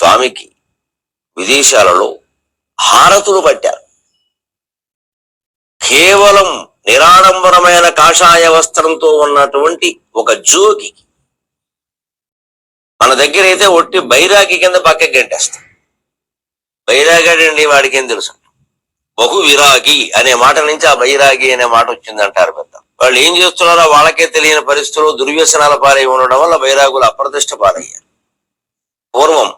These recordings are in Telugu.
స్వామికి విదేశాలలో హారతులు పట్టారు. కేవలం నిరాడంబరమైన కాషాయ వస్త్రంతో ఉన్నటువంటి ఒక జోగి మన దగ్గర అయితే ఒట్టి బైరాగి కింద పక్కకి గంటేస్తాం బైరాగాడండి వాడికి ఏం తెలుసు? బహు విరాగి అనే మాట నుంచి ఆ బైరాగి అనే మాట వచ్చిందంటారు పెద్ద. వాళ్ళు ఏం చేస్తున్నారో వాళ్ళకే తెలియని పరిస్థితుల్లో దుర్వ్యసనాల పాలై ఉండడం వల్ల బైరాగులు అప్రతిష్ట పాలయ్యారు. పూర్వం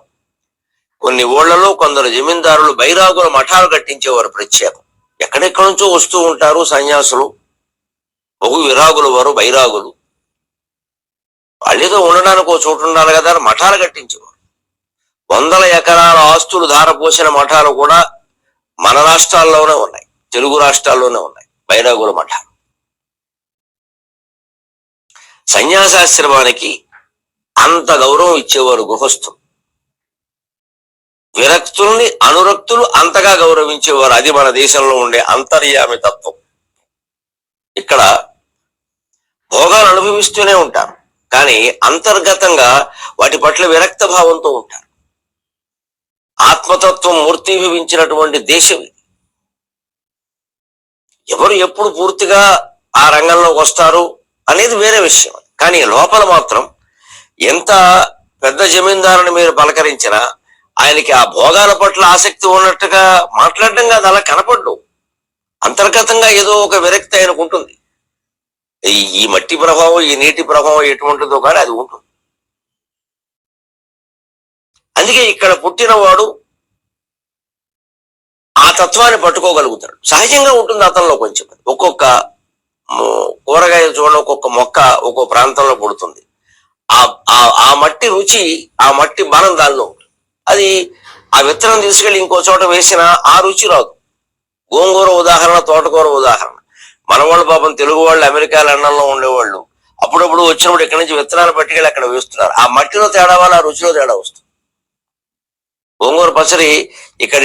కొన్ని ఊళ్ళలో కొందరు జమీందారులు బైరాగుల మఠాలు కట్టించేవారు ప్రత్యేకం. ఎక్కడెక్కడి నుంచో వస్తూ ఉంటారు సన్యాసులు. బహు విరాగులు వారు బైరాగులు. వాళ్ళేదో ఉండడానికి ఒక చోటు ఉండాలి కదా మఠాలు కట్టించేవారు. వందల ఎకరాల ఆస్తులు ధారపోసిన మఠాలు కూడా మన రాష్ట్రాల్లోనే ఉన్నాయి. తెలుగు రాష్ట్రాల్లోనే ఉన్నాయి. బైరాగుల మఠాలు. సన్యాసాశ్రమానికి అంత గౌరవం ఇచ్చేవారు గృహస్థులు. విరక్తుల్ని అనురక్తులు అంతగా గౌరవించేవారు. అది మన దేశంలో ఉండే అంతర్యామి తత్వం. ఇక్కడ భోగాలు అనుభవిస్తూనే ఉంటారు. కానీ అంతర్గతంగా వాటి పట్ల విరక్త భావంతో ఉంటారు. ఆత్మతత్వం మూర్తిభవించినటువంటి దేశం ఎవరు ఎప్పుడు పూర్తిగా ఆ రంగంలోకి వస్తారు అనేది వేరే విషయం. కానీ లోపల మాత్రం ఎంత పెద్ద జమీందారుని మీరు పలకరించినా ఆయనకి ఆ భోగాల పట్ల ఆసక్తి ఉన్నట్టుగా మాట్లాడడం కాదు అలా కనపడ్డు. అంతర్గతంగా ఏదో ఒక విరక్తి ఆయనకు ఉంటుంది. ఈ- మట్టి ప్రభావం ఈ నీటి ప్రభావం ఎటువంటిదో కానీ అది ఉంటుంది. అందుకే ఇక్కడ పుట్టినవాడు ఆ తత్వాన్ని పట్టుకోగలుగుతాడు. సహజంగా ఉంటుంది అతనిలో కొంచెం. ఒక్కొక్క కూరగాయ చూడ ఒక్కొక్క మొక్క ఒక్కొక్క ప్రాంతంలో పుడుతుంది. ఆ ఆ- ఆ మట్టి రుచి ఆ మట్టి బలం దానిలో ఉంటుంది. అది ఆ విత్తనం తీసుకెళ్ళి ఇంకో చోట వేసినా ఆ రుచి రాదు. గోంగూర ఉదాహరణ తోటకూర ఉదాహరణ. మన వాళ్ళు పాపం తెలుగు వాళ్ళు అమెరికా లండన్లో ఉండేవాళ్ళు. అప్పుడప్పుడు వచ్చినప్పుడు ఇక్కడి నుంచి విత్తనాలు పట్టుకెళ్ళి అక్కడ వేస్తున్నారు. ఆ మట్టిలో తేడా వల్ల ఆ రుచిలో తేడా వస్తుంది. గోంగూర పచ్చడి ఇక్కడ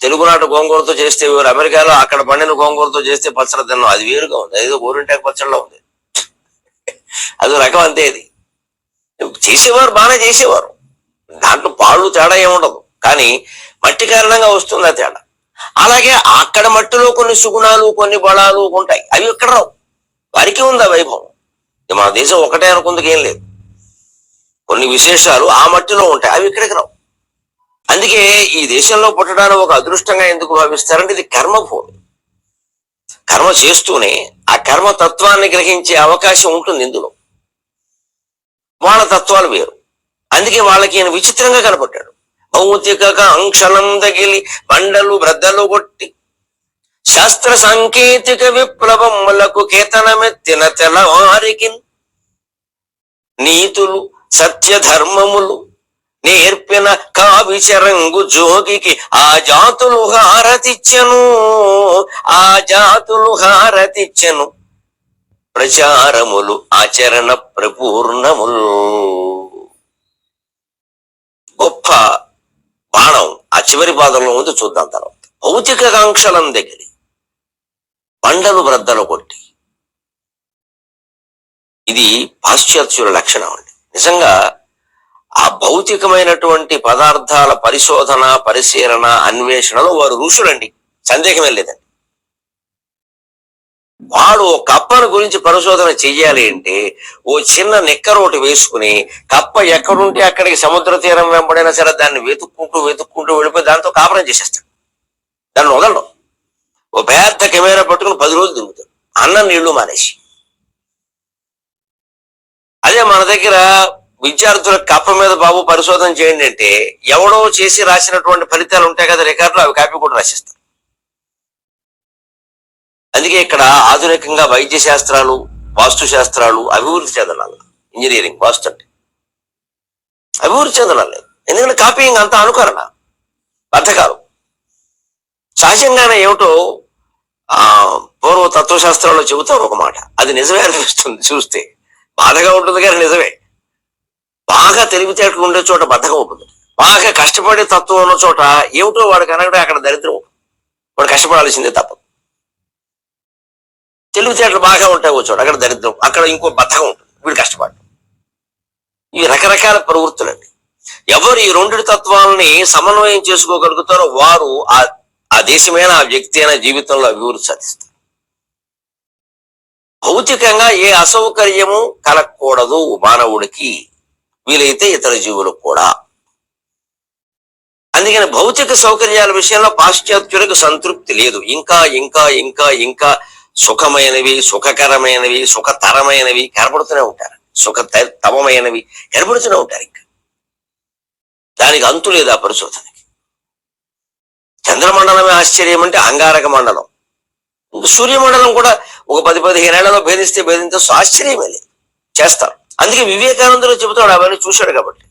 తెలుగునాటు గోంగూరతో చేస్తే వేరు. అమెరికాలో అక్కడ పండిన గోంగూరతో చేస్తే పచ్చడి తిన్నాం. అది వేరుగా ఉంది. అదేదో గోరింటాకు పచ్చడిలో ఉంది. అది రకం అంతే ఇది. చేసేవారు బాగానే చేసేవారు. దాంట్లో పాళ్ళు తేడా ఏముండదు. కానీ మట్టి కారణంగా వస్తుంది ఆ తేడా. అలాగే అక్కడ మట్టిలో కొన్ని సుగుణాలు కొన్ని బలాలు ఉంటాయి. అవి ఇక్కడ రావు. వారికి ఉంది ఆ వైభవం. మన దేశం ఒకటే అనుకుందుకు ఏం లేదు. కొన్ని విశేషాలు ఆ మట్టిలో ఉంటాయి. అవి ఇక్కడికి రావు. అందుకే ఈ దేశంలో పుట్టడానికి ఒక అదృష్టంగా ఎందుకు భావిస్తారంటే ఇది కర్మభూమి. కర్మ చేస్తూనే ఆ కర్మ తత్వాన్ని గ్రహించే అవకాశం ఉంటుంది ఇందులో. వాళ్ళ తత్వాలు వేరు. అందుకే వాళ్ళకి ఈయన విచిత్రంగా కనపడ్డాడు. భౌతిక అంక్షణం తగిలి బండలు బ్రద్దలు కొట్టి శాస్త్ర సాంకేతిక విప్లవములకు కేతనమెత్తిన తెలవారికి నీతులు సత్య ధర్మములు నేర్పిన కావిచరంగు జోగికి ఆ జాతులు హారతిచ్చెను ఆ జాతులు హారతిచ్చెను. ప్రచారములు ఆచరణ ప్రపూర్ణములు. గొప్ప బాణం ఆ చివరి పాదంలో ఉంది చూద్దాం తర్వాత. భౌతిక కాంక్షలం దగ్గర. బండలు బ్రద్దలు కొట్టి. ఇది పాశ్చాత్యుల లక్షణం అండి. నిజంగా ఆ భౌతికమైనటువంటి పదార్థాల పరిశోధన పరిశీలన అన్వేషణలో వారు ఋషులండి. సందేహమే లేదండి. వాడు ఒక కప్పను గురించి పరిశోధన చెయ్యాలి అంటే ఓ చిన్న నిక్కర ఒకటి వేసుకుని కప్ప ఎక్కడుంటే అక్కడికి సముద్ర తీరం వెంబడైనా సరే దాన్ని వెతుక్కుంటూ వెతుక్కుంటూ వెళ్ళిపోయి దాంతో కాపురం చేసేస్తాడు. దాన్ని వదలడం. ఓ పెద్ద కెమెరా పట్టుకుని పది రోజులు తిరుగుతాడు. అన్నం నీళ్ళు మానేసి. అదే మన దగ్గర విద్యార్థుల కప్ప మీద బాబు పరిశోధన చేయండి అంటే ఎవడో చేసి రాసినటువంటి ఫలితాలు ఉంటాయి కదా రికార్డులు అవి కాపీ కూడా రాసిస్తాం అందుకే ఇక్కడ ఆధునికంగా వైద్య శాస్త్రాలు వాస్తు శాస్త్రాలు అభివృద్ధి చెందనాలి. ఇంజనీరింగ్ వాస్తు అంటే. అభివృద్ధి చెందనాలి. ఎందుకంటే కాపీయింగ్ అంతా అనుకరణ బద్ధకాలు సహజంగానే ఏమిటో ఆ పూర్వ తత్వశాస్త్రాల్లో చెబుతారు ఒక మాట. అది నిజమే అనిపిస్తుంది చూస్తే. బాధగా ఉంటుంది కానీ నిజమే. బాగా తెలివితేటలు ఉండే చోట బద్ధకం ఉంటుంది. బాగా కష్టపడే తత్వం ఉన్న చోట ఏమిటో వాడికి అనగా అక్కడ దరిద్రం. వాడు కష్టపడాల్సిందే తప్పదు. తెలివితేటలు బాగా ఉంటాయి కూర్చోడు అక్కడ దరిద్రం అక్కడ ఇంకో బద్ధకం ఉంటుంది వీడు కష్టపడు ఇవి రకరకాల ప్రవృత్తులండి. ఎవరు ఈ రెండు తత్వాలని సమన్వయం చేసుకోగలుగుతారో వారు ఆ ఆ దేశమైన ఆ వ్యక్తి అయిన జీవితంలో అభివృద్ధి సాధిస్తారు. భౌతికంగా ఏ అసౌకర్యము కలగకూడదు మానవుడికి వీలైతే ఇతర జీవులకు కూడా. అందుకని భౌతిక సౌకర్యాల విషయంలో పాశ్చాత్యులకు సంతృప్తి లేదు. ఇంకా ఇంకా ఇంకా ఇంకా సుఖమైనవి సుఖకరమైనవి సుఖతరమైనవి కనబడుతూనే ఉంటారు. సుఖ తమమైనవి కనబడుతూనే ఉంటారు ఇంకా. దానికి అంతు లేదు ఆ పరిశోధనకి. చంద్రమండలమే ఆశ్చర్యం అంటే అంగారక మండలం. సూర్యమండలం కూడా ఒక పది పదిహేనేళ్ళలో భేదిస్తే భేదించచ్చు ఆశ్చర్యమే లేదు. చేస్తారు అందుకే వివేకానందుడు చెబుతాడు అవన్నీ చూశాడు కాబట్టి.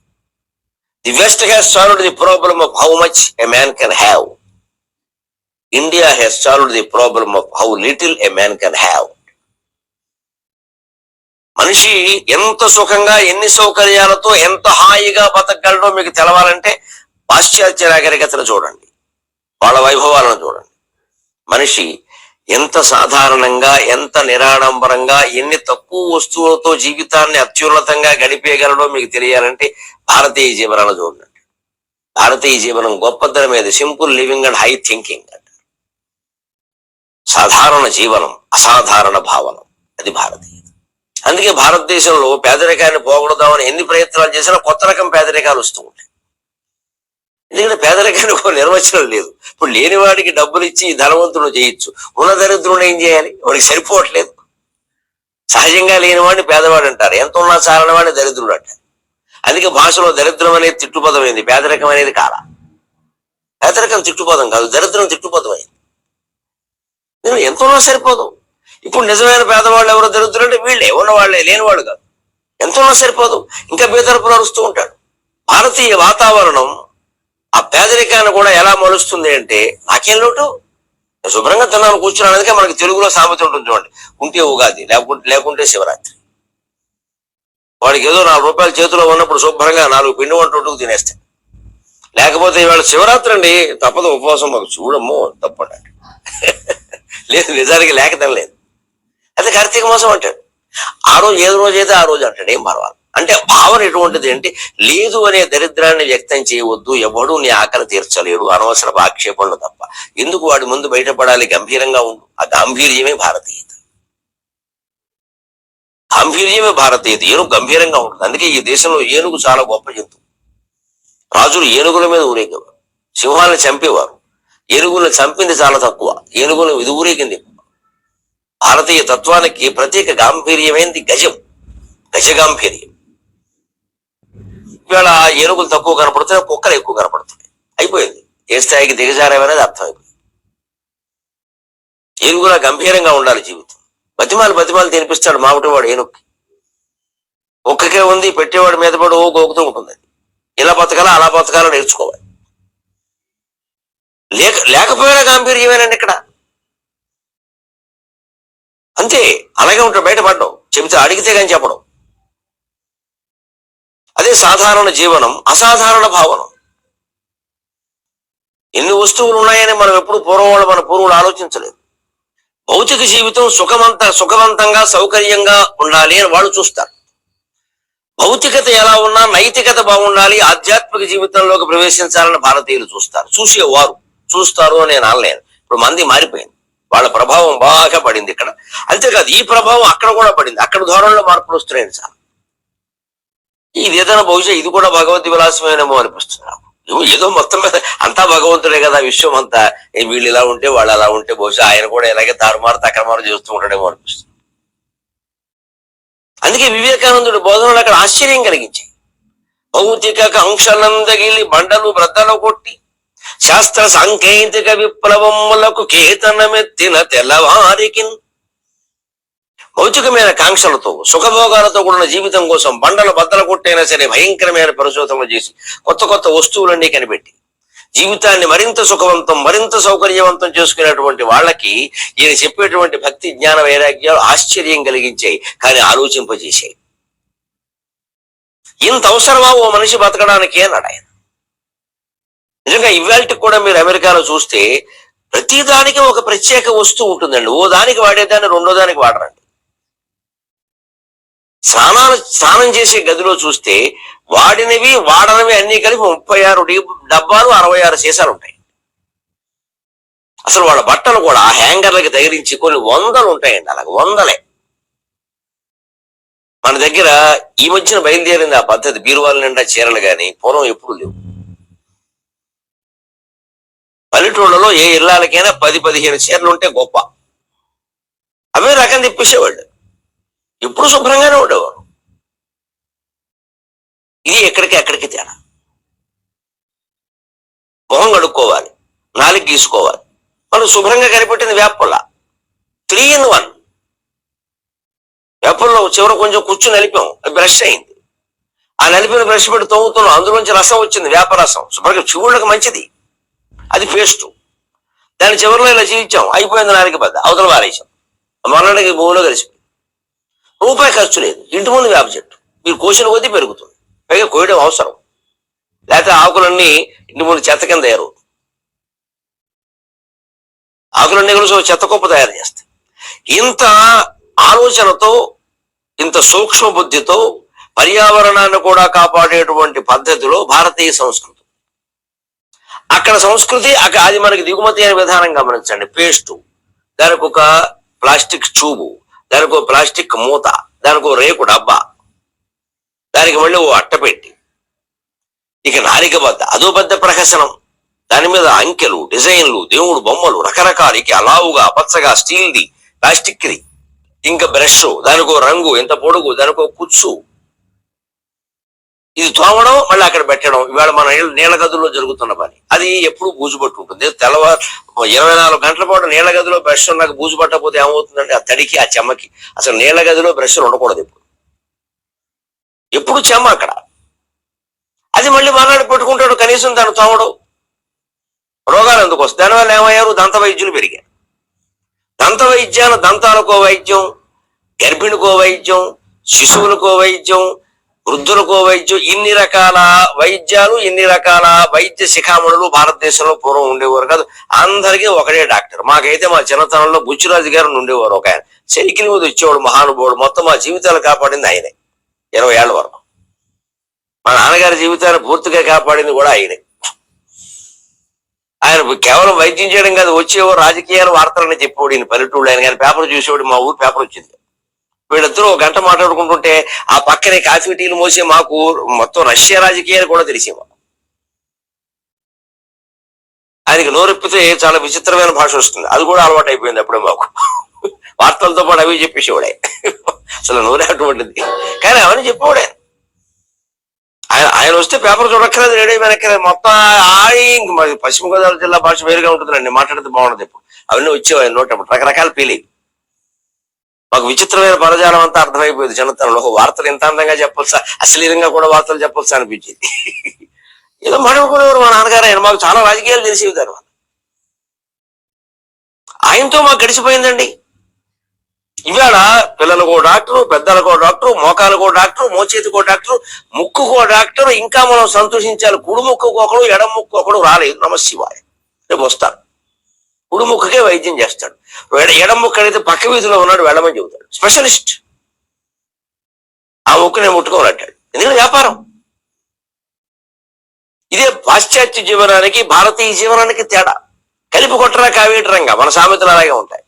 The west has solved the problem of how much a man can have India has solved the problem of how little a man can have మనిషి ఎంత సుఖంగా ఎన్ని సౌకర్యాలతో ఎంత హాయిగా బతకగలడో మీకు తెలవాలంటే పాశ్చాత్య నాగరికతను చూడండి. వాళ్ళ వైభవాలను చూడండి. మనిషి ఎంత సాధారణంగా ఎంత నిరాడంబరంగా ఎన్ని తక్కువ వస్తువులతో జీవితాన్ని అత్యున్నతంగా గడిపేయగలడో మీకు తెలియాలంటే భారతీయ జీవనాలు చూడండి. భారతీయ జీవనం గొప్పదనం మీద simple living and high thinking. సాధారణ జీవనం అసాధారణ భావనం. అది భారతీయత అందుకే భారతదేశంలో పేదరికాన్ని పోగొడదామని ఎన్ని ప్రయత్నాలు చేసినా కొత్త రకం పేదరికాలు వస్తూ ఉంటాయి. ఎందుకంటే పేదరికానికి ఒక నిర్వచనం లేదు. ఇప్పుడు లేని వాడికి డబ్బులు ఇచ్చి ధనవంతుడు చేయొచ్చు. ఉన్న దరిద్రుడు ఏం చేయాలి? వాడికి సరిపోవట్లేదు. సహజంగా లేని వాడిని పేదవాడు అంటారు. ఎంత ఉన్నా చాలని వాడిని దరిద్రుడు అంటారు. అందుకే భాషలో దరిద్రం అనేది తిట్టుపదమైంది. పేదరికం అనేది కాల. పేదరికం తిట్టుపదం కాదు. దరిద్రం తిట్టుపదమైంది. నేను ఎంత సరిపోదు. ఇప్పుడు నిజమైన పేదవాళ్ళు ఎవరో దరిద్రులు అంటే వీళ్ళే. ఉన్నవాళ్ళే లేనివాడు కాదు. ఎంత సరిపోదు. ఇంకా బేదరపు నడుస్తూ ఉంటాడు భారతీయ వాతావరణం ఆ పేదరికాన్ని కూడా ఎలా మలుస్తుంది అంటే నాకేం లోటు? శుభ్రంగా తిన్నాను కూర్చున్నాను అందుకే మనకి తెలుగులో సామెత ఉంటుంది చూడండి. ఉంటే ఉగాది లేకుంటే లేకుంటే శివరాత్రి. వాడికి ఏదో నాలుగు రూపాయలు చేతిలో ఉన్నప్పుడు శుభ్రంగా నాలుగు పిండి వంటకు వండుకు తినేస్తాయి లేకపోతే ఇవాళ శివరాత్రి అండి తప్పదు ఉపవాసం మాకు చూడము తప్పండి. లేదు నిజానికి లేక తినలేదు. అది కార్తీక మాసం అంటాడు. ఆ రోజు ఏదో రోజు అయితే ఆ రోజు అంటాడు ఏం పర్వాలి అంటే భావన ఎటువంటిది అంటే లేదు అనే దరిద్రాన్ని వ్యక్తం చేయవద్దు ఎవడు నీ ఆకలి తీర్చలేడు అనవసరపు ఆక్షేపణలు తప్ప. ఎందుకు వాడి ముందు బయటపడాలి? గంభీరంగా ఉండు. ఆ గాంభీర్యమే భారతీయత. గాంభీర్యమే భారతీయత. ఏనుగు గంభీరంగా ఉంటుంది. అందుకే ఈ దేశంలో ఏనుగు చాలా గొప్ప జంతువు. రాజులు ఏనుగుల మీద ఊరేగేవారు. సింహాలను చంపేవారు. ఏనుగులను చంపింది చాలా తక్కువ. ఏనుగులను ఇది భారతీయ తత్వానికి ప్రత్యేక గాంభీర్యమైంది గజం. గజ గాంభీర్యం. ఇవాళ ఏనుగులు తక్కువ కనపడుతున్నాయి కుక్కలు ఎక్కువ కనపడుతున్నాయి. అయిపోయింది. ఏ స్థాయికి దిగజారమనేది అర్థమైపోయింది. ఏనుగుల గంభీరంగా ఉండాలి జీవితం. బతిమాలు బతిమాలు తినిపిస్తాడు మామిటివాడు ఏనుక్కి. ఒక్కకే ఉంది పెట్టేవాడు మీద పడు ఓ గోకుతూ ఉంటుంది. ఇలా బతకాలా అలా బతకాలా నేర్చుకోవాలి. లేక లేకపోయినా గాంభీర్యమేనండి ఇక్కడ. అంతే అలాగే ఉంటాడు బయటపడడం. చెబితే అడిగితే కానీ చెప్పడం. అదే సాధారణ జీవనం అసాధారణ భావనం. ఎన్ని వస్తువులు ఉన్నాయని మనం ఎప్పుడు పూర్వం వాళ్ళు మన పూర్వులు ఆలోచించలేదు. భౌతిక జీవితం సుఖమంత సుఖవంతంగా సౌకర్యంగా ఉండాలి అని వాళ్ళు చూస్తారు. భౌతికత ఎలా ఉన్నా నైతికత బాగుండాలి ఆధ్యాత్మిక జీవితంలోకి ప్రవేశించాలని భారతీయులు చూస్తారు. చూసేవారు. చూస్తారు అని నేను అనలేను. ఇప్పుడు మంది మారిపోయింది. వాళ్ళ ప్రభావం బాగా పడింది ఇక్కడ. అంతేకాదు ఈ ప్రభావం అక్కడ కూడా పడింది. అక్కడ ధోరణిలో మార్పులు వస్తున్నాయి సార్. ఇది ఏదైనా బహుశా ఇది కూడా భగవంతు విలాసమేనేమో అనిపిస్తుంది నాకు. ఏదో మొత్తం మీద అంతా భగవంతుడే కదా విశ్వం అంతా వీళ్ళు ఇలా ఉంటే వాళ్ళు అలా ఉంటే బహుశా ఆయన కూడా ఇలాగే తారుమారు తక్రమారు చేస్తూ ఉంటాడేమో అనిపిస్తుంది. అందుకే వివేకానందుడి బోధనలు అక్కడ ఆశ్చర్యం కలిగించాయి. భౌతిక అంశనందగిలి బండలు బ్రద్దలు కొట్టి శాస్త్ర సాంకేతిక విప్లవములకు కేతనమెత్తిన తెల్లవారికి భౌతికమైన కాంక్షలతో సుఖభోగాలతో కూడిన జీవితం కోసం బండలు బద్దలు కొట్టైనా సరే భయంకరమైన పరిశోధనలు చేసి కొత్త కొత్త వస్తువులన్నీ కనిపెట్టి జీవితాన్ని మరింత సుఖవంతం మరింత సౌకర్యవంతం చేసుకునేటువంటి వాళ్ళకి ఈయన చెప్పేటువంటి భక్తి జ్ఞాన వైరాగ్యాలు ఆశ్చర్యం కలిగించాయి కానీ ఆలోచింపజేశాయి. ఇంత అవసరమా ఓ మనిషి బతకడానికి అన్నాడు ఆయన. నిజంగా ఇవాళకి కూడా మీరు అమెరికాలో చూస్తే ప్రతి దానికి ఒక ప్రత్యేక వస్తువు ఉంటుందండి. ఓ దానికి వాడేదాన్ని రెండో దానికి వాడరండి. స్నానాలు స్నానం చేసే గదిలో చూస్తే వాడినవి వాడనవి అన్ని కలిపి ముప్పై ఆరు డబ్బాలు అరవై ఆరు సీసాలు ఉంటాయి. అసలు వాళ్ళ బట్టలు కూడా ఆ హ్యాంగర్లకి తగిలించి కొన్ని వందలు ఉంటాయండి. అలాగ వందలే. మన దగ్గర ఈ మధ్యన బయలుదేరింది ఆ పద్ధతి. బీరువాల నిండా చీరలు కానీ పూర్వం ఎప్పుడు లేవు. పల్లెటూళ్ళలో ఏ ఇళ్ళకైనా పది పదిహేను చీరలు ఉంటే గొప్ప. అవే రకం తిప్పేసేవాళ్ళు. ఎప్పుడు శుభ్రంగానే ఉండేవారు. ఇది ఎక్కడికి ఎక్కడికి తేడా. మొహం కడుక్కోవాలి నాలుగు గీసుకోవాలి. మనం శుభ్రంగా కనిపెట్టింది వేపల్ల త్రీ ఇన్ వన్. వేపల్లో చివర కొంచెం కూర్చొని నలిపాం అది బ్రష్ అయింది. ఆ నలిపిన బ్రష్ పెట్టి తోముతున్నాం అందులోంచి రసం వచ్చింది వేప రసం. శుభ్రంగా చివుళ్ళకి మంచిది. అది పేస్ట్ దాని చివరిలో ఇలా జీవించాం. అయిపోయింది నాలుగు పెద్ద. అవతల వారేసాం మరణానికి భూమిలో కలిసిపోయింది రూపాయి ఖర్చు లేదు. ఇంటి ముందు వేప చెట్టు మీరు కోసిన కొద్దీ పెరుగుతుంది. పైగా కోయడం అవసరం. లేకపోతే ఆకులన్నీ ఇంటి ముందు చెత్త కింద తయారవుతుంది ఆకులన్నీ కలిసి చెత్త కుప్ప తయారు చేస్తాయి. ఇంత ఆలోచనతో ఇంత సూక్ష్మ బుద్ధితో పర్యావరణాన్ని కూడా కాపాడేటువంటి పద్ధతిలో భారతీయ సంస్కృతి. అక్కడ సంస్కృతి అక్కడ అది మనకి దిగుమతి అనే విధానం గమనించండి. పేస్టు దానికి ఒక ప్లాస్టిక్ చూబు దానికి ఒక ప్లాస్టిక్ మూత దానికి ఒక రేకు డబ్బా దానికి మళ్ళీ ఓ అట్టపెట్టి ఇక నారిక బద్ద అదో పెద్ద ప్రహసనం. దాని మీద అంకెలు డిజైన్లు దేవుడు బొమ్మలు రకరకాలు ఇక అలావుగా పచ్చగా స్టీల్ది ప్లాస్టిక్ది ఇంకా బ్రష్ దానికో రంగు ఎంత పొడుగు దానికో కుచ్చు. ఇది తోమడం మళ్ళీ అక్కడ పెట్టడం. ఇవాళ మన నీళ్ళ గదుల్లో జరుగుతున్న పని. అది ఎప్పుడు బూజు పట్టుకుంటుంది తెల్లవారు ఇరవై నాలుగు గంటల పాటు నీళ్ళ గదిలో బ్రష్ ఉన్నాక బూజు పట్టకపోతే ఏమవుతుందంటే ఆ తడికి ఆ చెమ్మకి అసలు నీళ్ళ గదిలో బ్రష్లు ఉండకూడదు ఎప్పుడు. ఎప్పుడు చెమ్మ అక్కడ. అది మళ్ళీ మర్నాడు పెట్టుకుంటాడు కనీసం దాన్ని తోమడం. రోగాలు ఎందుకు వస్తాయి? దానివల్ల ఏమయ్యారు? దంత వైద్యులు పెరిగారు. దంత వైద్యాలు దంతాలకో వైద్యం గర్భిణికో వైద్యం శిశువులకో వైద్యం వృద్ధులకో వైద్యం ఇన్ని రకాల వైద్యాలు ఇన్ని రకాల వైద్య శిఖామణులు భారతదేశంలో పూర్వం ఉండేవారు కాదు. అందరికీ ఒకటే డాక్టర్. మాకైతే మా చిన్నతనంలో బుచ్చిరాజు గారు ఉండేవారు ఒక ఆయన. సైకిల్ మీద వచ్చేవాడు మహానుభావుడు. మొత్తం మా జీవితాలు కాపాడింది ఆయనే. ఇరవై ఏళ్ళ వరకు. మా నాన్నగారి జీవితాన్ని పూర్తిగా కాపాడింది కూడా ఆయనే. ఆయన కేవలం వైద్యం చేయడం కాదు వచ్చేవారు రాజకీయాలు వార్తలని చెప్పేవాడు ఈయన పల్లెటూళ్ళు ఆయన కానీ పేపర్ చూసేవాడు మా ఊరు పేపర్ వచ్చింది. వీళ్ళిద్దరూ ఒక గంట మాట్లాడుకుంటుంటే ఆ పక్కనే కాఫీ టీలు మోసే మాకు మొత్తం రష్యా రాజకీయాలు కూడా తెలిసేవా. ఆయనకి నోరెప్పితే చాలా విచిత్రమైన భాష వస్తుంది. అది కూడా అలవాటు అయిపోయింది అప్పుడే మాకు. వార్తలతో పాటు అవి చెప్పేసేవాడే. అసలు నోరే అటువంటిది కానీ అవన్నీ చెప్పేవాడే. ఆయన ఆయన వస్తే పేపర్ చూడక్కర్లేదు రేడియో వెనక్కర్లేదు. మొత్తం ఆడి మరి పశ్చిమ గోదావరి జిల్లా భాష వేరుగా ఉంటుందండి. మాట్లాడితే బాగుండదు ఇప్పుడు. అవన్నీ వచ్చేవి నోటప్పుడు. నోట రకరకాల పీలి మాకు విచిత్రమైన పరజాలం అంతా అర్థమైపోయింది చిన్నతనంలో వార్తలు ఇంత అందంగా చెప్పొచ్చా? అశ్లీలంగా కూడా వార్తలు చెప్పొచ్చా అనిపించింది. ఏదో మాట్లాడుకునేవారు మా నాన్నగారు ఆయన. మాకు చాలా రాజకీయాలు తెలిసేవి దానివల్ల. ఆయనతో మాకు గడిచిపోయిందండి. ఇవాళ పిల్లలకో డాక్టరు పెద్దలకో డాక్టరు మోకాలకో డాక్టరు మోచేతికో డాక్టరు ముక్కుకో డాక్టరు. ఇంకా మనం సంతోషించాలి. కుడి ముక్కుకు ఒకడు ఎడం ముక్కు ఒకడు రాలేదు. నమశివాయ. రేపు వస్తారు కుడి వైద్యం చేస్తాడు. ఎడ- ఎడం ముక్కు పక్క వీధిలో ఉన్నాడు వెళ్ళమని చెబుతాడు. స్పెషలిస్ట్ ఆ ముక్కు నేను ముట్టుకోవాలి అంటాడు ఎందుకంటే వ్యాపారం. ఇదే పాశ్చాత్య జీవనానికి భారతీయ జీవనానికి తేడా. కలిపి కొట్టరా కావేటరంగా మన సామెతలు అలాగే ఉంటాయి.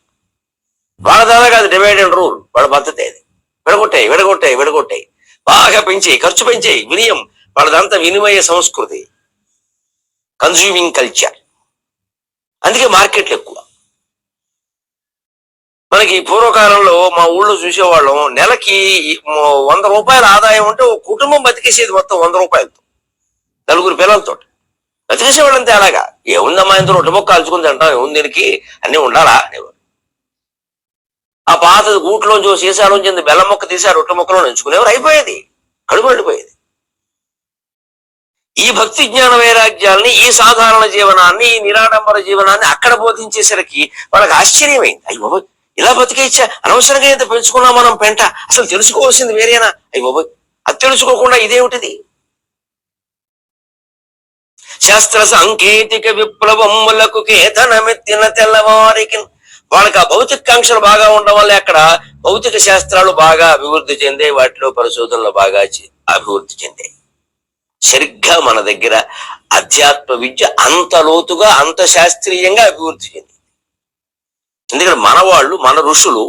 వాళ్ళ ద్వారా కాదు డివైడ్ అండ్ రూల్ వాళ్ళ పద్ధతి అది. విడగొట్టాయి విడగొట్టాయి విడగొట్టాయి బాగా పెంచాయి ఖర్చు పెంచాయి వినియం. వాళ్ళదంతా వినిమయ సంస్కృతి. కన్స్యూమింగ్ కల్చర్ అందుకే మార్కెట్లు ఎక్కువ. మనకి పూర్వకాలంలో మా ఊళ్ళో చూసేవాళ్ళం నెలకి వంద రూపాయల ఆదాయం ఉంటే ఒక కుటుంబం బతికేసేది మొత్తం వంద రూపాయలతో నలుగురు పిల్లలతో బతికేసేవాళ్ళంతే అలాగా ఏముందమ్మా ఇంత రొట్టె మొక్క కాల్చుకుంది తింటాం ఏముంది దీనికి? అన్నీ ఉండాలా అనేవారు. ఆ పాత గూట్లోంచి సీసాలోంచి బెల్లం మొక్క తీసి ఆ రొట్టె మొక్కలో ఎంచుకునేవారు అయిపోయేది. కడుపు వెళ్ళిపోయేది ఈ భక్తి జ్ఞాన వైరాగ్యాల్ని ఈ సాధారణ జీవనాన్ని ఈ నిరాడంబర జీవనాన్ని అక్కడ బోధించేసరికి వాళ్ళకి ఆశ్చర్యమైంది. అయ్యి బాబోయ్ ఇలా బతికేచ్చా అనవసరంగా ఇంత పెంచుకున్నాం మనం పెంట. అసలు తెలుసుకోవాల్సింది వేరేనా? అయ్యి బాబోయ్ అది తెలుసుకోకుండా ఇదేమిటిది శాస్త్ర సాంకేతిక విప్లవములకు కేతనమెత్తిన తెల్లవారికి వాళ్ళకి ఆ భౌతిక కాంక్షలు బాగా ఉండడం వల్ల అక్కడ భౌతిక శాస్త్రాలు బాగా అభివృద్ధి చెందే వాటిలో పరిశోధనలు బాగా అభివృద్ధి చెందాయి. సరిగ్గా మన దగ్గర అధ్యాత్మ విద్య అంత లోతుగా అంత శాస్త్రీయంగా అభివృద్ధి చెంది ఎందుకంటే మన వాళ్ళు మన ఋషులు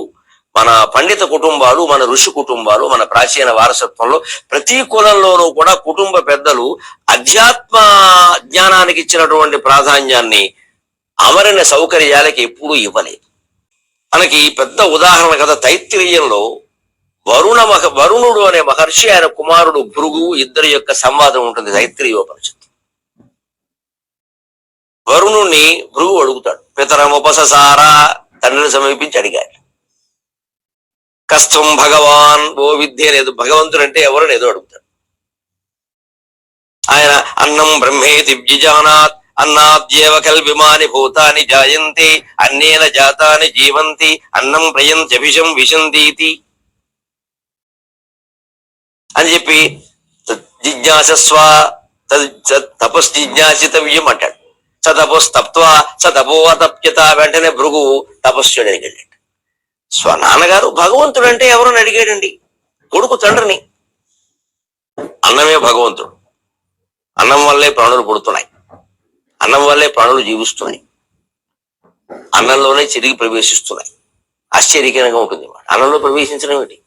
మన పండిత కుటుంబాలు మన ఋషి కుటుంబాలు మన ప్రాచీన వారసత్వంలో ప్రతి కులంలోనూ కూడా కుటుంబ పెద్దలు అధ్యాత్మ జ్ఞానానికి ఇచ్చినటువంటి ప్రాధాన్యాన్ని అమరిన సౌకర్యాలకి ఎప్పుడూ ఇవ్వలేదు. మనకి పెద్ద ఉదాహరణ కదా తైత్రీయంలో వరుణ మహ వరుణుడు అనే మహర్షి ఆయన కుమారుడు భృగు ఇద్దరి యొక్క సంవాదం ఉంటుంది తైత్తిరీయోపనిషత్తు వరుణుణ్ణి భృగు అడుగుతాడు పితరముపససారా తండ్రిని సమీపించి అడిగాడు. కష్టం భగవాన్ ఓ విద్య లేదు భగవంతుడు అంటే ఎవరు ఏదో అడుగుతాడు. ఆయన అన్నం బ్రహ్మేతి విజానాత్ అన్నాద్యేవ కల్విమాని భూతాని జాయంతి అన్నేన జాతాని జీవంతి అన్నం ప్రయంత్యభిషం విశంతీతి అని చెప్పి జిజ్ఞాసస్వ తపస్ జిజ్ఞాసితవ్యం అంటాడు స తపస్తప్త్వా స తపోవతప్యత వెంటనే భృగు తపస్సు అడిగాడు స్వ నాన్నగారు భగవంతుడు అంటే ఎవరని అడిగాడండి? కొడుకు తండ్రిని. అన్నమే భగవంతుడు. అన్నం వల్లే ప్రాణులు పుడుతున్నాయి. అన్నం వల్లే ప్రాణులు జీవిస్తున్నాయి. అన్నంలోనే చిరిగి ప్రవేశిస్తున్నాయి. ఆశ్చర్యకరంగా ఉంటుంది అన్నంలో ప్రవేశించడం ఏంటి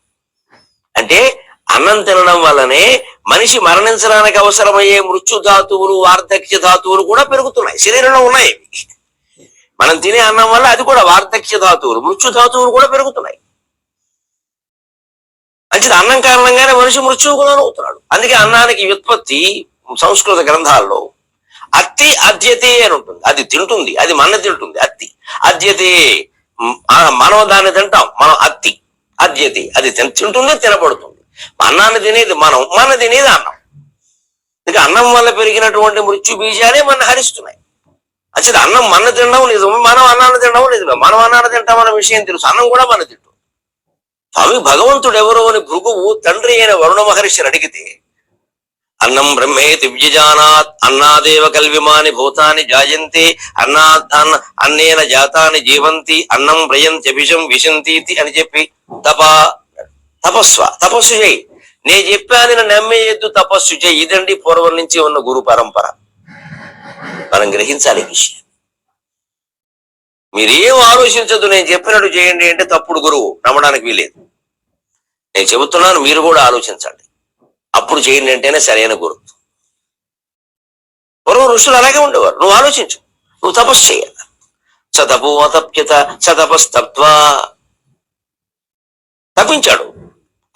అంటే అన్నం తినడం వల్లనే మనిషి మరణించడానికి అవసరమయ్యే మృత్యు ధాతువులు వార్ధక్య ధాతువులు కూడా పెరుగుతున్నాయి. శరీరంలో ఉన్నాయి. మనం తినే అన్నం వల్ల అది కూడా వార్ధక్య ధాతువులు మృత్యు ధాతువులు కూడా పెరుగుతున్నాయి. మంచిది అన్నం కారణంగానే మనిషి మృత్యువుకు అవుతున్నాడు. అందుకే అన్నానికి వ్యుత్పత్తి సంస్కృత గ్రంథాల్లో అత్తి అద్యతే అని ఉంటుంది. అది తింటుంది అది మన తింటుంది అత్తి. అద్యతే ఆ, మనం దాన్ని తింటాం మనం అత్తి అద్యతే. అది తింటుంది తినబడుతుంది. అన్నాన్ని తినేది మనం మన తినేది అన్నం. ఇక అన్నం వల్ల పెరిగినటువంటి మృత్యు బీజాలే మన హరిస్తున్నాయి. అసలు అన్నం మన తినడం నిజం మనం అన్నాన్ని తినడం నిజమే మనం అన్నాన్ని తింటామన్న విషయం తెలుసు అన్నం కూడా మన తింటు. స్వామి భగవంతుడు ఎవరో అని భృగువు తండ్రి అయిన వరుణ మహర్షిని అడిగితే అన్నం బ్రహ్మే దివ్యజానాత్ అన్నాదేవ కల్విమాని భూతాని జాయంతి అన్నా అన్న అన్నేన జాతాని జీవంతి అన్నం ప్రయంత్యభిషం విశంతీతి అని చెప్పి తప తపస్వ తపస్సు చేయి. నేను చెప్పానని నమ్మేయద్దు తపస్సు చేయి. ఇదండి పూర్వం నుంచి ఉన్న గురు పరంపర. మనం గ్రహించాలి విషయం మీరేం ఆలోచించదు నేను చెప్పినట్టు చేయండి అంటే తప్పుడు గురువు. నమ్మడానికి వీలేదు నేను చెబుతున్నాను మీరు కూడా ఆలోచించండి. అప్పుడు చేయండి అంటేనే సరైన గురువు పూర్వం ఋషులు అలాగే ఉండేవారు. నువ్వు ఆలోచించు. నువ్వు తపస్సు చేయాలి. సతపో అతప్యత సతపస్తత్వా తప్పించాడు.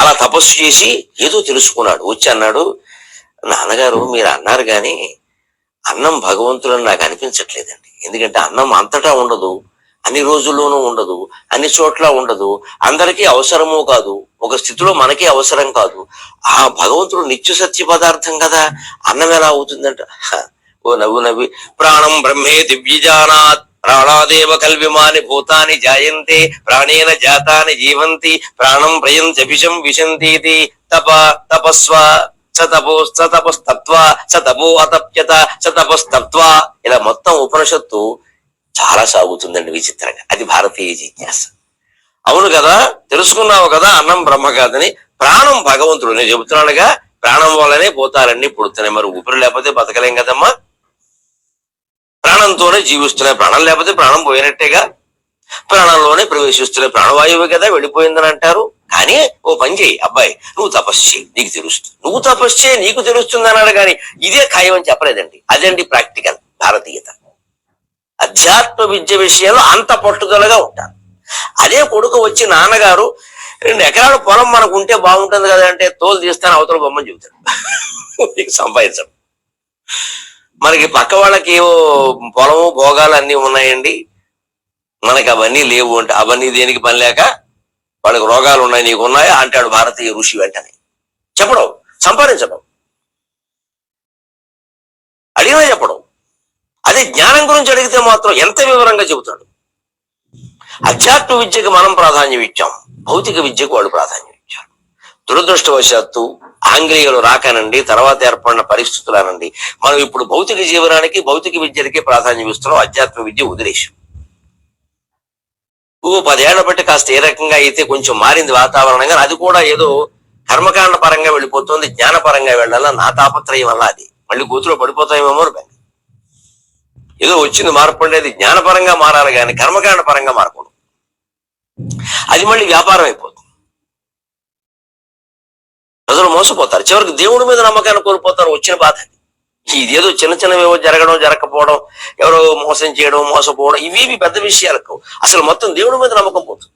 అలా తపస్సు చేసి ఏదో తెలుసుకున్నాడు. వచ్చి అన్నాడు నాన్నగారు మీరు అన్నారు కానీ అన్నం భగవంతుడని నాకు అనిపించట్లేదండి. ఎందుకంటే అన్నం అంతటా ఉండదు అన్ని రోజుల్లోనూ ఉండదు అన్ని చోట్ల ఉండదు అందరికీ అవసరమో కాదు ఒక స్థితిలో మనకి అవసరం కాదు. ఆ భగవంతుడు నిత్య సత్య పదార్థం కదా అన్నం ఎలా అవుతుందంట? ఓ నవ్వు నవ్వి ప్రాణం బ్రహ్మే దివ్యజానాత్ ప్రాణాదేవ కల్విమాని భూతాని జాయంతే ప్రాణేన జాతాని జీవంతి ప్రాణం ప్రయంత్యభిషం విశంతీతి. తప తపస్వ స తపో అతప్యత స ఇలా మొత్తం ఉపనిషత్తు చాలా సాగుతుందండి విచిత్రంగా. అది భారతీయ జిజ్ఞాస. అవును కదా? తెలుసుకున్నావు కదా అన్నం బ్రహ్మ కాదని ప్రాణం భగవంతుడు నేను చెబుతున్నాడుగా ప్రాణం వల్లనే పోతారన్నీ పుడుతున్నాయి. మరి ఊపిరి లేకపోతే బతకలేం కదమ్మా? ప్రాణంతోనే జీవిస్తున్నాయి ప్రాణం లేకపోతే ప్రాణం పోయినట్టేగా? ప్రాణంలోనే ప్రవేశిస్తున్నాయి ప్రాణవాయువు కదా వెళ్ళిపోయిందని అంటారు. కానీ ఓ పని చేయి అబ్బాయి నువ్వు తపస్సు చేయి నీకు తెలుస్తుంది. నువ్వు తపస్సు చేయి నీకు తెలుస్తుంది అన్నాడు కానీ ఇదే ఖాయం అని చెప్పలేదండి. అదండి ప్రాక్టికల్ భారతీయత. అధ్యాత్మ విద్య విషయంలో అంత పట్టుదలగా ఉంటారు. అదే కొడుకు వచ్చి నాన్నగారు రెండు ఎకరాల పొలం మనకు ఉంటే బాగుంటుంది కదా అంటే తోలు తీస్తాను అవతల బొమ్మని చెబుతాడు. సంపాదించడం. మనకి పక్క వాళ్ళకి ఏవో పొలము భోగాలు అన్నీ ఉన్నాయండి. మనకి అవన్నీ లేవు అంటే అవన్నీ దేనికి పని లేక వాళ్ళకి రోగాలు ఉన్నాయి నీకు ఉన్నాయా? అంటాడు భారతీయ ఋషి వెంటనే. చెప్పడం సంపాదించడం. అడిగినా చెప్పడం. అదే జ్ఞానం గురించి అడిగితే మాత్రం ఎంత వివరంగా చెబుతాడు? అధ్యాత్మ విద్యకు మనం ప్రాధాన్యం ఇచ్చాం. భౌతిక విద్యకు వాళ్ళు ప్రాధాన్యం దురదృష్టవశాత్తు ఆంగ్లేయులు రాకనండి తర్వాత ఏర్పడిన పరిస్థితులనండి. మనం ఇప్పుడు భౌతిక జీవనానికి భౌతిక విద్యలకే ప్రాధాన్యం ఇస్తున్నాం ఆధ్యాత్మిక విద్య ఉద్దేశం ఓ పదేళ్ళ బట్టి కాస్త ఏ రకంగా అయితే కొంచెం మారింది వాతావరణం కానీ అది కూడా ఏదో కర్మకాండ పరంగా వెళ్ళిపోతుంది జ్ఞానపరంగా వెళ్ళాల నా తాపత్రయం వల్ల అది. మళ్ళీ కూతురు పడిపోతాయేమో ఏదో వచ్చింది మార్పు అనేది జ్ఞానపరంగా మారాలి కానీ కర్మకాండ పరంగా మారకూడదు. అది మళ్ళీ వ్యాపారం అయిపోతుంది. ప్రజలు మోసపోతారు. చివరికి దేవుడి మీద నమ్మకాన్ని కోల్పోతారు వచ్చిన బాధ. ఇదేదో చిన్న చిన్నవేవో జరగడం జరగకపోవడం ఎవరో మోసం చేయడం మోసపోవడం ఇవేవి పెద్ద విషయాలకు అసలు మొత్తం దేవుడి మీద నమ్మకం పోతుంది.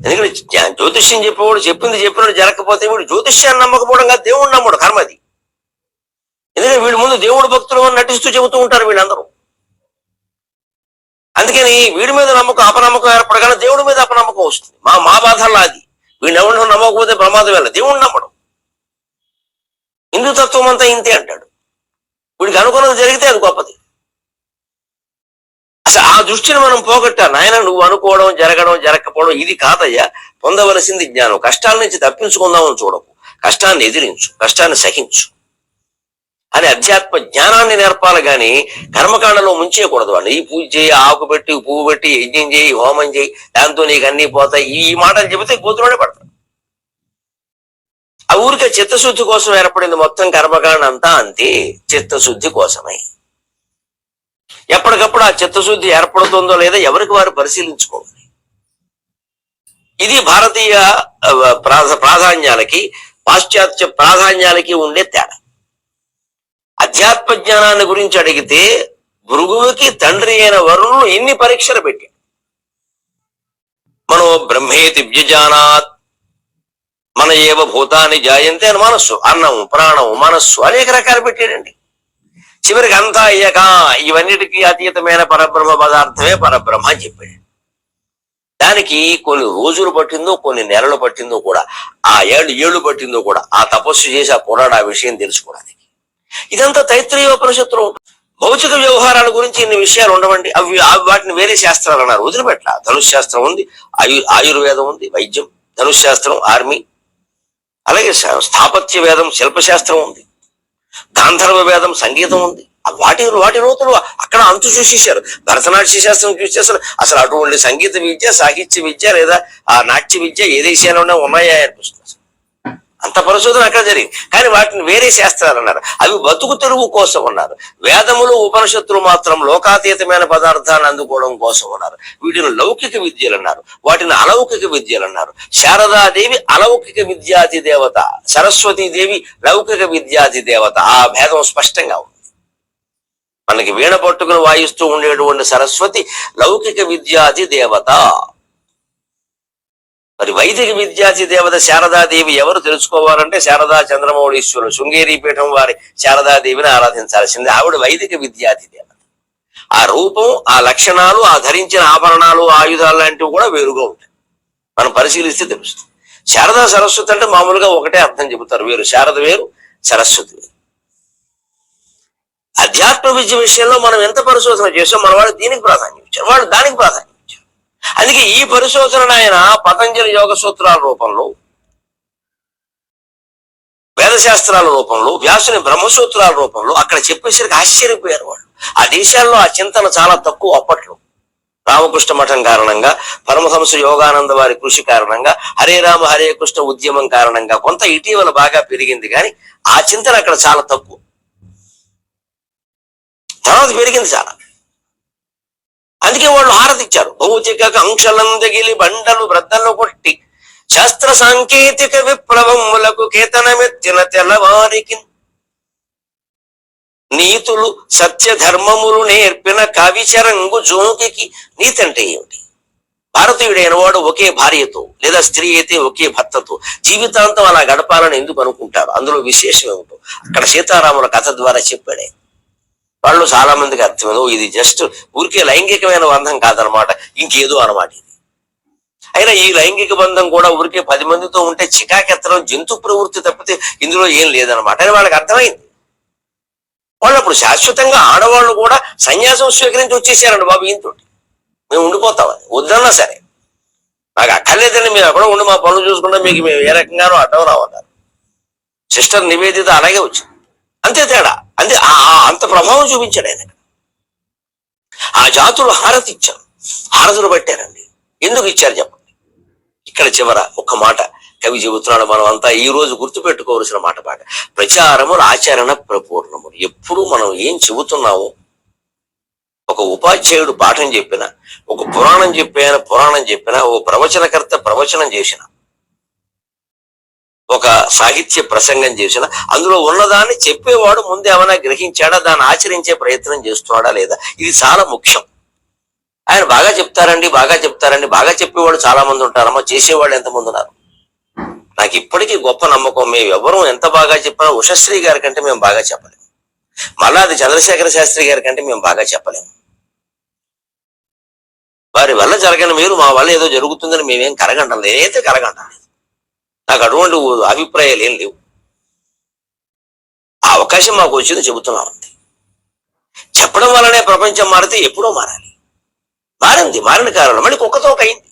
ఎందుకంటే జ్యోతిష్యం చెప్పేవాడు చెప్పింది చెప్పినట్టు జరగకపోతే వీడు జ్యోతిష్యాన్ని నమ్మకపోవడం కాదు దేవుడు నమ్మడు కర్మ అది. ఎందుకంటే వీడి ముందు దేవుడు భక్తులు అని నటిస్తూ చెబుతూ ఉంటారు వీళ్ళందరూ. అందుకని వీడి మీద నమ్మకం అపనమ్మకం ఏర్పడగానే దేవుడి మీద అపనమ్మకం వస్తుంది. మా మా బాధల్లో అది. వీడిని ఎవరినో నమ్మకపోతే ప్రమాదం వెళ్ళదు దేవుడు నమ్మడం. హిందూ తత్వం అంతా ఇంతే అంటాడు. వీడికి అనుకున్నది జరిగితే అది గొప్పది. అసలు ఆ దృష్టిని మనం పోగొట్టా నాయన నువ్వు అనుకోవడం జరగడం జరగకపోవడం ఇది కాదయ్యా. పొందవలసింది జ్ఞానం. కష్టాల నుంచి తప్పించుకుందామని చూడకు. కష్టాన్ని ఎదిరించు. కష్టాన్ని సహించు. అని అధ్యాత్మ జ్ఞానాన్ని నేర్పాలి గాని కర్మకాండలో ముంచేయకూడదు వాళ్ళు ఈ పూజ చేయి ఆకు పెట్టి పువ్వు పెట్టి యజ్ఞం చేయి హోమం చేయి దాంతో నీకు అన్ని పోతాయి. ఈ మాటలు చెబితే కూతురునే పడతాడు ఆ ఊరికే చిత్తశుద్ధి కోసం ఏర్పడింది మొత్తం కర్మకాండ అంతా అంతే. చిత్తశుద్ధి కోసమే. ఎప్పటికప్పుడు ఆ చిత్తశుద్ధి ఏర్పడుతుందో లేదా ఎవరికి వారు పరిశీలించుకోవాలి. ఇది భారతీయ ప్రాధాన్యాలకి పాశ్చాత్య ప్రాధాన్యాలకి ఉండే తేడా. అధ్యాత్మ జ్ఞానాన్ని గురించి అడిగితే భృగువుకి తండ్రి అయిన వరుణుడు ఎన్ని పరీక్షలు పెట్టాడు? మనో బ్రహ్మేతి వ్యజానాత్. మన ఏవ భూతాన్ని జాయంతే అని మనస్సు అన్నం ప్రాణం మనస్సు అనేక రకాలు పెట్టాడండి. చివరికి అంతా అయ్యాక ఇవన్నిటికీ అతీతమైన పరబ్రహ్మ పదార్థమే పరబ్రహ్మ అని చెప్పాడు. దానికి కొన్ని రోజులు పట్టిందో కొన్ని నెలలు పట్టిందో కూడా ఆ ఏళ్ళు ఏళ్ళు పట్టిందో కూడా ఆ తపస్సు చేసి ఆ కుర్రాడు ఆ విషయం తెలుసుకోవడానికి ఇదంతా తైత్రీయోపనిషత్తులో ఉంటుంది. భౌతిక వ్యవహారాల గురించి ఇన్ని విషయాలు ఉండవండి. అవి వాటిని వేరే శాస్త్రాలు అన్నారు. వదిలిపెట్ల ధనుష్ శాస్త్రం ఉంది ఆయు ఆయుర్వేదం ఉంది వైద్యం ధనుష్ శాస్త్రం ఆర్మీ. అలాగే స్థాపత్య వేదం శిల్పశాస్త్రం ఉంది. గాంధర్వ వేదం సంగీతం ఉంది. వాటి వాటి లోతులు అక్కడ అంతు చూసేశారు. భరతనాట్య శాస్త్రం చూసేసారు అసలు అటువంటి సంగీత విద్య సాహిత్య విద్య లేదా ఆ నాట్య విద్య ఏ దేశాల్లోనే ఉన్నాయా అనిపిస్తుంది. అంత పరిశోధన అక్కడ జరిగింది. కానీ వాటిని వేరే శాస్త్రాలు అన్నారు. అవి బతుకు తెరువు కోసం ఉన్నారు వేదములు ఉపనిషత్తులు మాత్రం లోకాతీతమైన పదార్థాలను అందుకోవడం కోసం ఉన్నారు వీటిని లౌకిక విద్యలు అన్నారు. వాటిని అలౌకిక విద్యలు అన్నారు. శారదాదేవి అలౌకిక విద్యాది దేవత. సరస్వతీదేవి లౌకిక విద్యాది దేవత. ఆ భేదం స్పష్టంగా ఉంది. మనకి వీణ పట్టుకుని వాయిస్తూ ఉండేటువంటి సరస్వతి లౌకిక విద్యాది దేవత. మరి వైదిక విద్యార్థి దేవత శారదాదేవి ఎవరు తెలుసుకోవాలంటే శారదా చంద్రమౌళీశ్వరుడు శృంగేరి పీఠం వారి శారదాదేవిని ఆరాధించాల్సింది. ఆవిడ వైదిక విద్యార్థి దేవత. ఆ రూపం ఆ లక్షణాలు ఆ ధరించిన ఆభరణాలు ఆయుధాలు లాంటివి కూడా వేరుగా ఉంటాయి. మనం పరిశీలిస్తే తెలుస్తుంది. శారదా సరస్వతి అంటే మామూలుగా ఒకటే అర్థం చెబుతారు. వేరు శారద వేరు సరస్వతి వేరు. అధ్యాత్మ విద్య విషయంలో మనం ఎంత పరిశోధన చేసాం మన వాళ్ళు దీనికి ప్రాధాన్యం ఇచ్చారు. వాళ్ళు దానికి ప్రాధాన్యం అందుకే ఈ పరిశోధన ఆయన పతంజలి యోగ సూత్రాల రూపంలో వేదశాస్త్రాల రూపంలో వ్యాసుని బ్రహ్మసూత్రాల రూపంలో అక్కడ చెప్పేసరికి ఆశ్చర్యపోయారు వాళ్ళు. ఆ దేశాల్లో ఆ చింతన చాలా తక్కువ అప్పట్లో. రామకృష్ణ మఠం కారణంగా పరమహంస యోగానంద వారి కృషి కారణంగా హరే రామ హరే కృష్ణ ఉద్యమం కారణంగా కొంత ఇటీవల బాగా పెరిగింది కానీ ఆ చింతన అక్కడ చాలా తక్కువ. తర్వాత పెరిగింది చాలా. అందుకే వాళ్ళు హారతి ఇచ్చారు. భౌతిక అంశలందగిలి బండలు బ్రద్దలు కొట్టి శాస్త్ర సాంకేతిక విప్లవములకు కేతనమెత్తిన తెల్లవారికి నీతులు సత్య ధర్మములు నేర్పిన కవిచరంగు జోకికి నీతి అంటే ఏమిటి? భారతీయుడైన వాడు ఒకే భార్యతో లేదా స్త్రీ అయితే ఒకే భర్తతో జీవితాంతం అలా గడపాలని ఎందుకు అనుకుంటారు? అందులో విశేషం ఏమిటో అక్కడ సీతారాముల కథ ద్వారా చెప్పాడే. వాళ్ళు చాలా మందికి అర్థమైంది "ఓ, ఇది జస్ట్ ఊరికే లైంగికమైన బంధం కాదనమాట ఇంకేదో అనమాట ఇది. అయినా ఈ లైంగిక బంధం కూడా ఊరికే పది మందితో ఉంటే చికాకెత్తడం జంతు ప్రవృత్తి తప్పితే ఇందులో ఏం లేదనమాట. అని వాళ్ళకి అర్థమైంది. వాళ్ళు అప్పుడు శాశ్వతంగా ఆడవాళ్ళు కూడా సన్యాసం స్వీకరించి వచ్చేసారండి బాబు ఈయనతో మేము ఉండిపోతామని వద్దన్నా సరే. నాకు అక్కర్లేదండి మీరు అక్కడ ఉండి మా పనులు చూసుకుంటే మీకు మేము ఏ రకంగానో అడ్డం రావన్నారు సిస్టర్ నివేదిత అలాగే వచ్చింది. అంతే తేడా. అంతే ఆ- అంత ప్రభావం చూపించాడు ఆయన. ఆ జాతులు హారతి ఇచ్చారు. హారతులు పట్టారండి. ఎందుకు ఇచ్చారు చెప్పండి? ఇక్కడ చివర ఒక్క మాట కవి చెబుతున్నాడు మనం అంతా ఈ రోజు గుర్తుపెట్టుకోవలసిన మాట మాట ప్రచారములు ఆచరణ ప్రపూర్ణములు ఎప్పుడు మనం ఏం చెబుతున్నామో ఒక ఉపాధ్యాయుడు పాఠం చెప్పిన ఒక పురాణం చెప్పిన పురాణం చెప్పిన ఓ ప్రవచనకర్త ప్రవచనం చేసిన ఒక సాహిత్య ప్రసంగం చేసిన అందులో ఉన్నదాన్ని చెప్పేవాడు ముందు ఏమైనా గ్రహించాడా? దాన్ని ఆచరించే ప్రయత్నం చేస్తున్నాడా లేదా? ఇది చాలా ముఖ్యం. ఆయన బాగా చెప్తారండి బాగా చెప్తారండి బాగా చెప్పేవాడు చాలా మంది ఉంటారమ్మా చేసేవాళ్ళు ఎంతమంది ఉన్నారు? నాకు ఇప్పటికీ గొప్ప నమ్మకం. మేము ఎవరు ఎంత బాగా చెప్పినా ఉషశ్రీ గారి కంటే మేము బాగా చెప్పలేము మల్లాది చంద్రశేఖర శాస్త్రి గారి కంటే మేము బాగా చెప్పలేము వారి వల్ల జరగని మీరు మా వల్ల ఏదో జరుగుతుందని మేమేం కరగంటాం నేనైతే కరగంటాం నాకు అటువంటి అభిప్రాయాలు ఏం లేవు. ఆ అవకాశం మాకు వచ్చింది చెబుతున్నాం అంతే. చెప్పడం వల్లనే ప్రపంచం మారితే ఎప్పుడో మారాలి. మారింది మారిన కారణం మళ్ళీ కుక్కతో అయింది.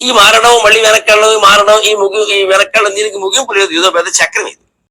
ఈ మారడం మళ్ళీ వెనక్కి వెళ్ళడం ఈ మారడం ఈ ముగి ఈ వెనక్కి వెళ్ళడం దీనికి ముగింపు లేదు. ఏదో పెద్ద చక్రం ఇది.